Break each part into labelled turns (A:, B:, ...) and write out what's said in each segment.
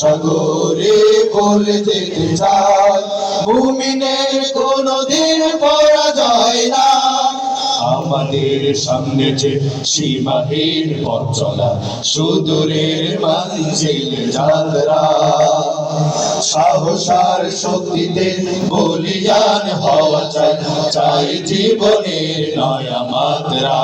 A: সাগরে বলে যেতে চাই মুমিনের কোনদিন পরাজয় না। আমাদের সামনে যে সীমাহীন পথ চলা, সুদূরের মঞ্জিল যাত্রা। সাহসার শক্তিতে বলিয়ান হওয়া চাই চাই জীবনের নয়া মাত্রা।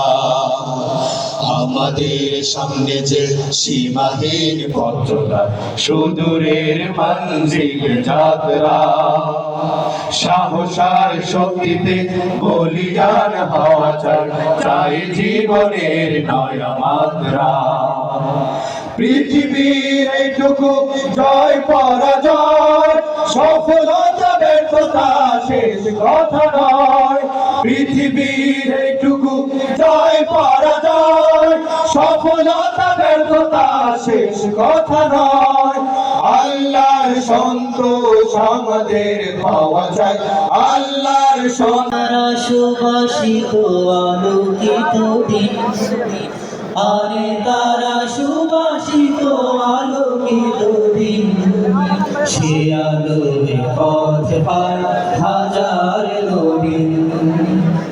A: আমাদের সামনে যে সীমাহীন পথরা সুদূরের মঞ্জিল যাত্রা। সাহসার শক্তিতে বলিয়ান হওয়া চাই জীবনের নয়া মাত্রা পৃথিবীর এইটুকু জয়, পরাজয়, সফলতা, ব্যর্থতা, শেষ কথা নয়। পৃথিবীর এইটুকু জয় পরাজয়, সফলতা, ব্যর্থতা শেষ কথা নয়। আল্লাহর সন্তোষ আমাদের পাওয়া যায়। আল্লাহর সন্তোষ
B: তারা সুবাসিত, আলোকিত দিন। আরে তারা সুবাসিত, আলোকিত দিন। সে আলোয় পথ পায় হাজার নবীন।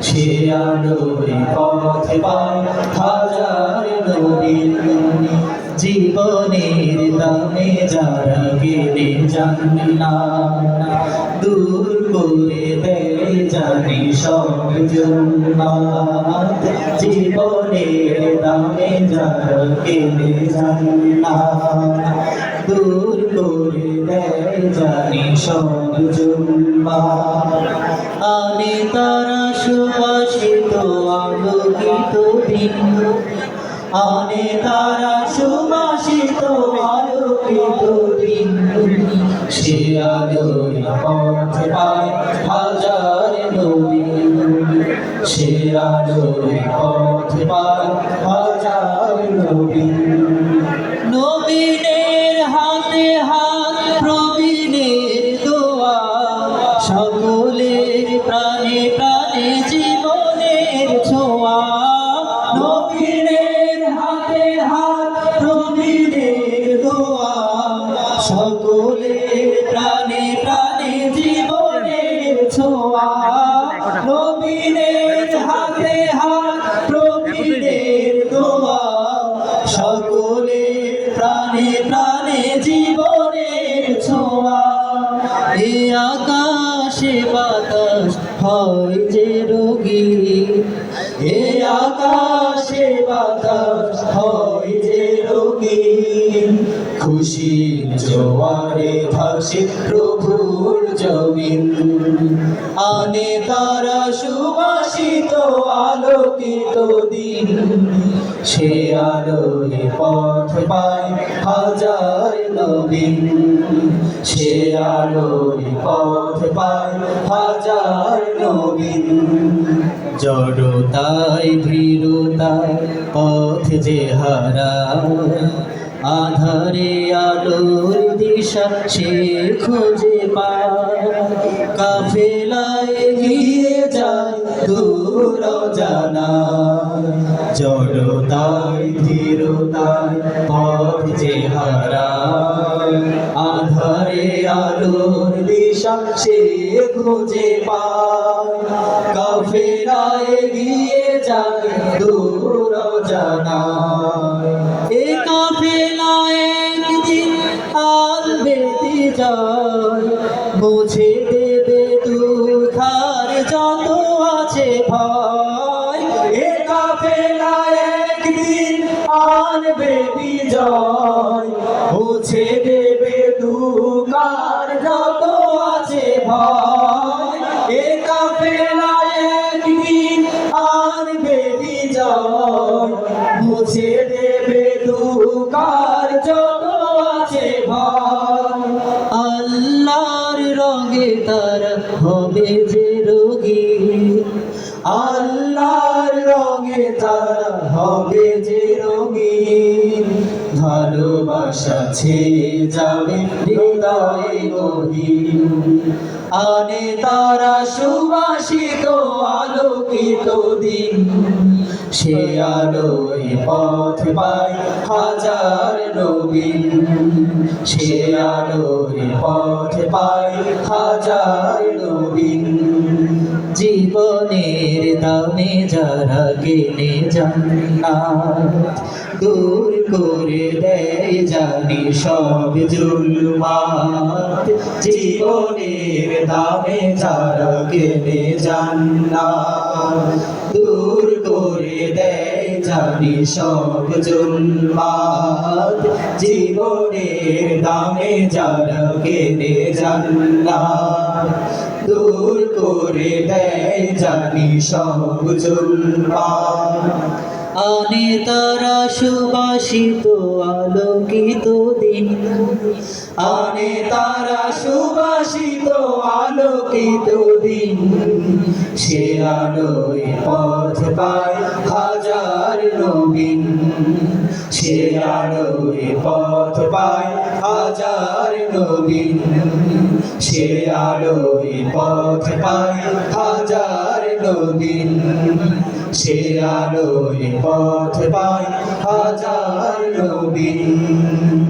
B: সে আলোয় পথ পায় হাজার নবীন। জীবনের দামে যারা গেলে জান্না দূর করে দেয় জানি সব জন্মাত জীবনের দামে যারা গেলে দূর করে দেয় জানি সব জন্মাত আমি তারা সুবাসিত, আলোকিত দিন আনে তারা সুবাসিত, আলোকিত দিন সে আলোয় পথ পায় সে নবীনের হাতে হাত প্রবীণের দোয়া। সকলের প্রাণে প্রাণে জীবনের প্রাণে জীবনের ছোঁয়া। এ আকাশে বাতাস হয় যে রোগী। এ আকাশে বাতাস হয় যে রোগী। খুশি জোয়ারে ভাসে প্রভুর জমিন। আনে তারা আলোকিত দিন। সে আলোয় পথ পায় হাজার নবীন। সে আলোয় পথ পায় হাজার নবীন। জড়তায় ভীরতায় পথ যে হারা আধারে আলোর দিশা সে খুঁজে পায়। কাফেলায় দূর জানা জড়তায় ধীরতায় পথ যে হারা আধারে আলোর দিশা সে খুঁজে পায়। কাফেলায় গিয়ে যায় দূর জানা এ কাফেলায় একদিন আর বেতি যায়। বুঝে দেবে দুখার যত আছে ভয়। বুঝে দেবে দুকার যত আছে ভয়। এ কাফেলায় একদিন আনবে বিজয় মুছে দেবে দুকার যত আছে ভয়। আল্লাহর রঙে তারা হবে যে রোগী। আল্লাহর রঙে তারা হবে যে রোগী। ভালোবাসা যাবে হৃদয়ে গহীন আনে তারা সুবাসিত, আলোকিত দিন। সে আলোয় পথ পায় হাজার নবীন। সে আলোয় পথ পায় হাজার নবীন। জীবনের দামে যারা কেনে জান্নাত, দূর করে দেয় জানি সব জুলমাত। জীবনের দামে যারা কেনে জান্নাত, দূর করে দেয় জানি সব জুলমাত জীবনের দামে যারা কেনে জান্নাত। দূর করে দেয় জানি সব জুলমাত আনে তারা সুবাসিত, আলোকিত দিন। আনে তারা সুবাসিত, আলোকিত দিন। সে আলোয় পথ পায় হাজার নবীন। সে আলোয় পথ পায় হাজার নবীন। সে আলোয় পথ পায় হাজার নবীন। সে আলোয় পথ পায় হাজার নবীন।